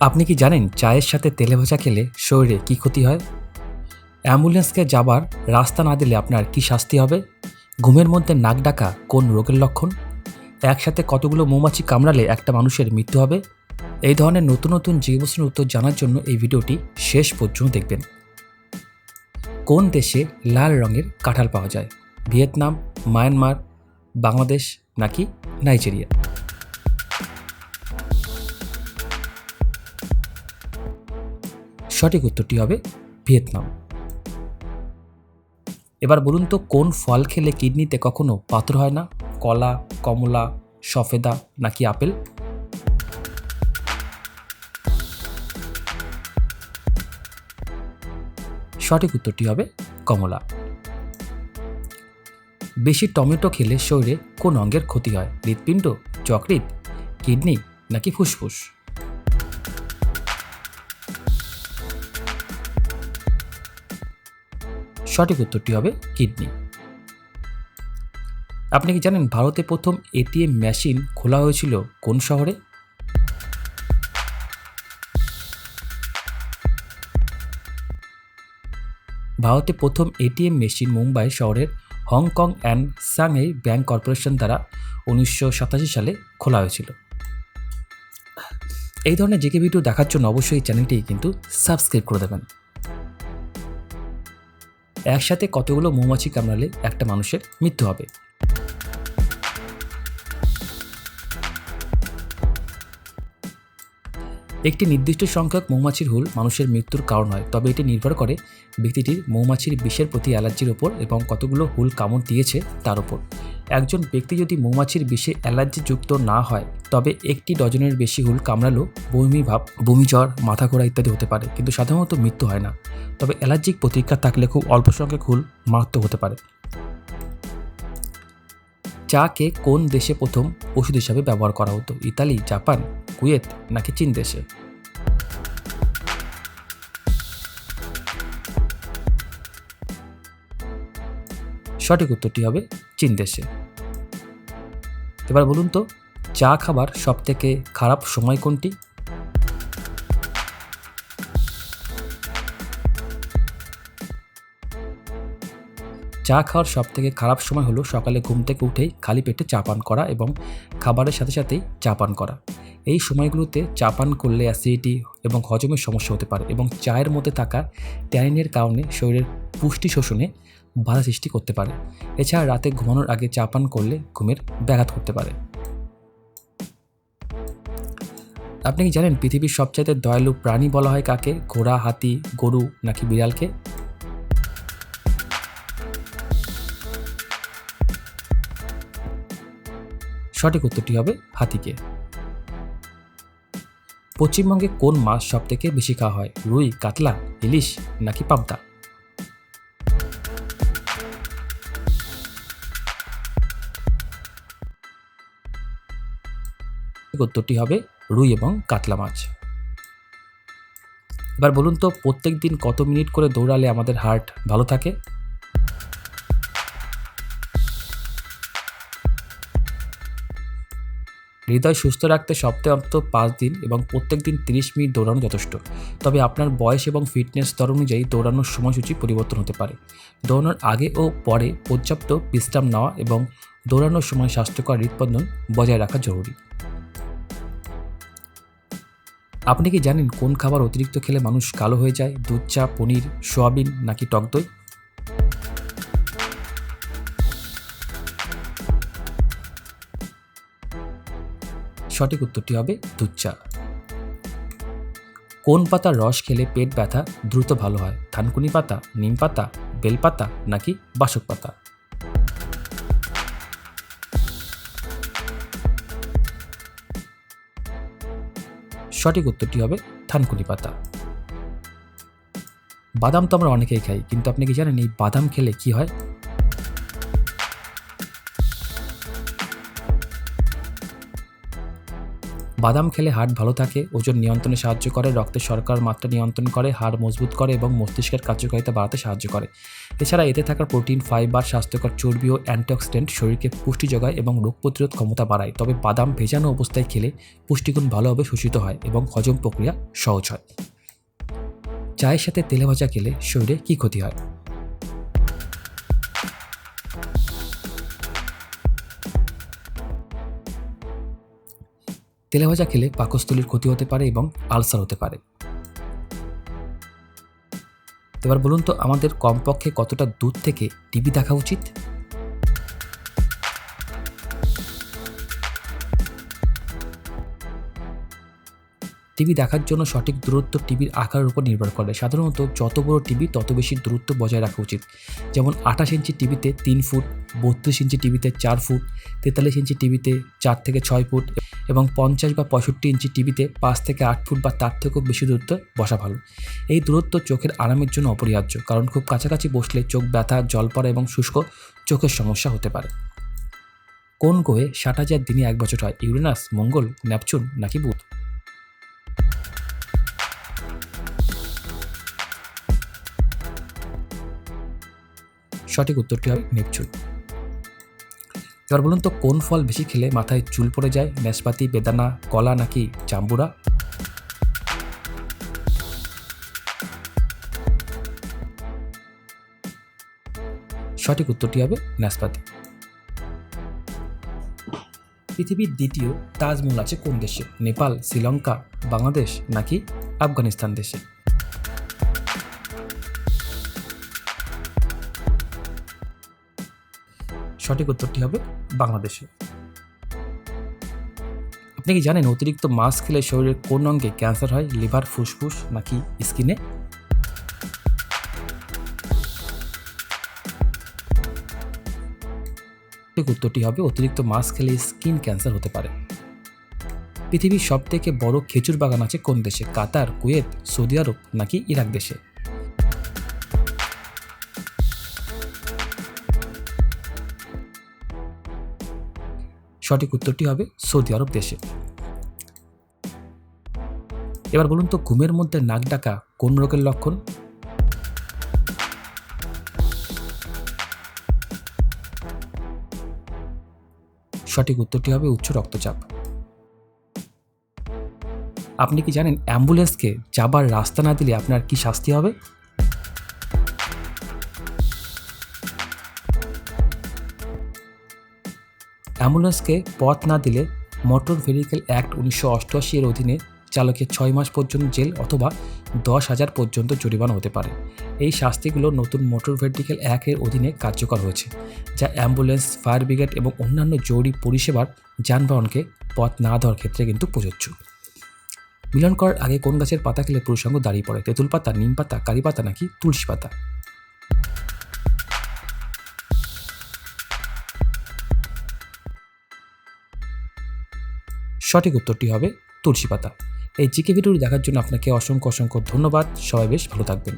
আপনি কি জানেন চায়ের সাথে তেলে ভাজা খেলে শরীরে কি ক্ষতি হয়? অ্যাম্বুলেন্সকে যাবার রাস্তা না দিলে আপনার কি শাস্তি হবে? ঘুমের মধ্যে নাক ডাকা কোন রোগের লক্ষণ? একসাথে কতগুলো মৌমাছি কামড়ালে একটা মানুষের মৃত্যু হবে? এই ধরনের নতুন নতুন জিজ্ঞাসনের উত্তর জানার জন্য এই ভিডিওটি শেষ পর্যন্ত দেখবেন। কোন দেশে লাল রঙের কাঁঠাল পাওয়া যায়? ভিয়েতনাম, মায়ানমার, বাংলাদেশ নাকি নাইজেরিয়া? সঠিক উত্তরটি হবে ভিয়েতনাম। এবার বলুন তো, কোন ফল খেলে কিডনিতে কখনো পাথর হয় না? কলা, কমলা, সফেদা নাকি আপেল? সঠিক উত্তরটি হবে কমলা। বেশি টমেটো খেলে শরীরে কোন অঙ্গের ক্ষতি হয়? হৃৎপিণ্ড যকৃৎ কিডনি নাকি ফুসফুস? সঠিক উত্তরটি হবে কিডনি। আপনি কি জানেন ভারতে প্রথম এটিএম মেশিন খোলা হয়েছিল কোন শহরে? ভারতে প্রথম এটিএম মেশিন মুম্বাই শহরের Hong Kong and Shanghai bank corporation দ্বারা উনিশশো সাতাশি সালে খোলা হয়েছিল। এই ধরনের জেকে ভিডিও দেখার জন্য অবশ্যই চ্যানেলটি কিন্তু সাবস্ক্রাইব করে দেবেন। একসাথে কতগুলো মৌমাছি কামড়ালে একটা মানুষের মৃত্যু হবে? একটি নির্দিষ্ট সংখ্যক মৌমাছির হুল মানুষের মৃত্যুর কারণ হয়, তবে এটি নির্ভর করে ব্যক্তিটির মৌমাছির বিষের প্রতি অ্যালার্জির ওপর এবং কতগুলো হুল কামড় দিয়েছে তার উপর একজন ব্যক্তি যদি মৌমাছির বিষে অ্যালার্জিযুক্ত না হয়, তবে একটি ডজনের বেশি হুল কামড়ালেও বমি ভাব, বমি জ্বর, মাথা ঘোরা ইত্যাদি হতে পারে, কিন্তু সাধারণত মৃত্যু হয় না। তবে অ্যালার্জিক প্রতিক্রিয়া থাকলে খুব অল্প সংখ্যক হুল মারাত্মক হতে পারে। চাকে কোন দেশে প্রথম ওষুধ হিসাবে ব্যবহার করা হতো? ইতালি, জাপান, কুয়েত নাকি চীন দেশে? সঠিক উত্তরটি হবে চীন দেশে। এবার বলুন তো, চা খাবার সব থেকে খারাপ সময় কোনটি? চা খাওয়ার সব থেকে খারাপ সময় হলো সকালে ঘুম থেকে উঠেই খালি পেটে চা পান করা এবং খাবারের সাথে সাথেই চা পান করা। এই সময়গুলোতে চা পান করলে অ্যাসিডিটি এবং হজমের সমস্যা হতে পারে এবং চায়ের মধ্যে থাকা ট্যানিনের কারণে শরীরের পুষ্টি শোষণে বাধা সৃষ্টি করতে পারে। এছাড়া রাতে ঘুমানোর আগে চা পান করলে ঘুমের ব্যাঘাত করতে পারে। আপনি কি জানেন পৃথিবীর সবচাইতে দয়ালু প্রাণী বলা হয় কাকে? ঘোড়া, হাতি, গরু নাকি বিড়ালকে? সঠিক উত্তরটি হবে হাতিকে। পশ্চিমবঙ্গে কোন মাছ সব থেকে বেশি খাওয়া হয়? রুই, কাতলা, ইলিশ নাকি পাবদা? উত্তরটি হবে রুই এবং কাতলা মাছ। এবার বলুন তো, প্রত্যেক দিন কত মিনিট করে দৌড়ালে আমাদের হার্ট ভালো থাকে? হৃদয় সুস্থ রাখতে সপ্তাহে অন্তত পাঁচ দিন এবং প্রত্যেক দিন তিরিশ মিনিট দৌড়ানো যথেষ্ট। তবে আপনার বয়স এবং ফিটনেস স্তর অনুযায়ী দৌড়ানোর সময়সূচি পরিবর্তন হতে পারে। দৌড়ানোর আগে ও পরে পর্যাপ্ত বিশ্রাম নেওয়া এবং দৌড়ানোর সময় স্বাস্থ্যকর হৃদস্পন্দন বজায় রাখা জরুরি। আপনি কি জানেন কোন খাবার অতিরিক্ত খেলে মানুষ কালো হয়ে যায়? দুধ চা, পনির, সোয়াবিন নাকি টক দই? সঠিক উত্তরটি হবে দুধ চা। কোন পাতার রস খেলে পেট ব্যথা দ্রুত ভালো হয়? থানকুনি পাতা, নিম পাতা বেলপাতা নাকি বাসক পাতা? সঠিক উত্তরটি হবে থানকুনি পাতা। বাদাম তো আমরা অনেকেই খাই, কিন্তু আপনি কি জানেন এই বাদাম খেলে কি হয়? বাদাম খেলে হার্ট ভালো থাকে, ওজন নিয়ন্ত্রণে সাহায্য করে রক্তের শর্করার মাত্রা নিয়ন্ত্রণ করে, হাড় মজবুত করে এবং মস্তিষ্কের কার্যকারিতা বাড়াতে সাহায্য করে। এছাড়া এতে থাকা প্রোটিন, ফাইবার, স্বাস্থ্যকর চর্বি ও অ্যান্টিঅক্সিডেন্ট শরীরকে পুষ্টি যোগায় এবং রোগ প্রতিরোধ ক্ষমতা বাড়ায়। তবে বাদাম ভেজানো অবস্থায় খেলে পুষ্টিগুণ ভালোভাবে শোষিত হয় এবং হজম প্রক্রিয়া সহজ হয়। চায়ের সাথে তেলে ভাজা খেলে শরীরে কী ক্ষতি হয়? তেলে ভাজা খেলে পাকস্থলীর ক্ষতি হতে পারে এবং আলসার হতে পারে। এবার বলুন তো, আমাদের কমপক্ষে কতটা দূর থেকে টিভি দেখা উচিত? টিভি দেখার জন্য সঠিক দূরত্ব টিভির আকারের উপর নির্ভর করে সাধারণত যত বড় টিভি, তত বেশি দূরত্ব বজায় রাখা উচিত। যেমন আঠাশ ইঞ্চি টিভিতে তিন ফুট, বত্রিশ ইঞ্চি টিভিতে চার ফুট, তেতাল্লিশ ইঞ্চি টিভিতে চার থেকে ছয় ফুট এবং পঞ্চাশ বা পঁয়ষট্টি ইঞ্চি টিভিতে পাঁচ থেকে আট ফুট বা তার থেকেও বেশি দূরত্ব বসা ভালো। এই দূরত্ব চোখের আরামের জন্য অপরিহার্য, কারণ খুব কাছাকাছি বসলে চোখ ব্যথা, জল পড়া এবং শুষ্ক চোখের সমস্যা হতে পারে। কোন গ্রহে ষাট হাজার দিনে এক বছর হয়? ইউরেনাস, মঙ্গল ন্যাপচুন নাকি বুধ? সঠিক উত্তরটি হবে নেপচুন। এবার বলুন তো, কোন ফল বেশি খেলে মাথায় চুল পড়ে যায়? নাশপাতি, বেদানা, কলা নাকি জাম্বুরা? সঠিক উত্তরটি হবে নাশপাতি। পৃথিবীর দ্বিতীয় তাজমহল আছে কোন দেশে? নেপাল, শ্রীলঙ্কা, বাংলাদেশ নাকি আফগানিস্তান দেশে? সঠিক উত্তরটি হবে বাংলাদেশে। আপনি কি জানেন অতিরিক্ত মাছ খেলে শরীরের কোন অঙ্গে ক্যান্সার হয়, লিভার, ফুসফুস নাকি স্কিনে? উত্তরটি হবে অতিরিক্ত মাছ খেলে স্কিন ক্যান্সার হতে পারে। পৃথিবীর সব থেকে বড় খেজুর বাগান আছে কোন দেশে? কাতার, কুয়েত, সৌদি আরব নাকি ইরাক দেশে? সঠিক উত্তরটি হবে সৌদি আরব দেশে। এবার বলুন তো, ঘুমের মধ্যে নাক ডাকা কোন রোগের লক্ষণ? সঠিক উত্তরটি হবে উচ্চ রক্তচাপ। আপনি কি জানেন অ্যাম্বুলেন্সকে যাবার রাস্তা না দিলে আপনার কি শাস্তি হবে? অ্যাম্বুলেন্সকে পথ না দিলে মোটর ভেহিকেল অ্যাক্ট উনিশশো অষ্টআশি এর অধীনে চালকের ছয় মাস পর্যন্ত জেল অথবা দশ হাজার পর্যন্ত জরিমানা হতে পারে। এই শাস্তিগুলো নতুন মোটর ভেহিকেল অ্যাক্টের অধীনে কার্যকর হয়েছে, যা অ্যাম্বুলেন্স, ফায়ার ব্রিগেড এবং অন্যান্য জরুরি পরিষেবার যানবাহনকে পথ না দেওয়ার ক্ষেত্রে কিন্তু প্রযোজ্য। মিলন করার আগে কোন গাছের পাতা খেলে পুরুষাঙ্গ দাঁড়িয়ে পড়ে? তেঁতুল পাতা নিম পাতা, কারি পাতা নাকি তুলসী পাতা? সঠিক উত্তরটি হবে তুলসী পাতা। এই জিকে ভিডিওটি দেখার জন্য আপনাকে অসংখ্য অসংখ্য ধন্যবাদ। সবাই বেশ ভালো থাকবেন।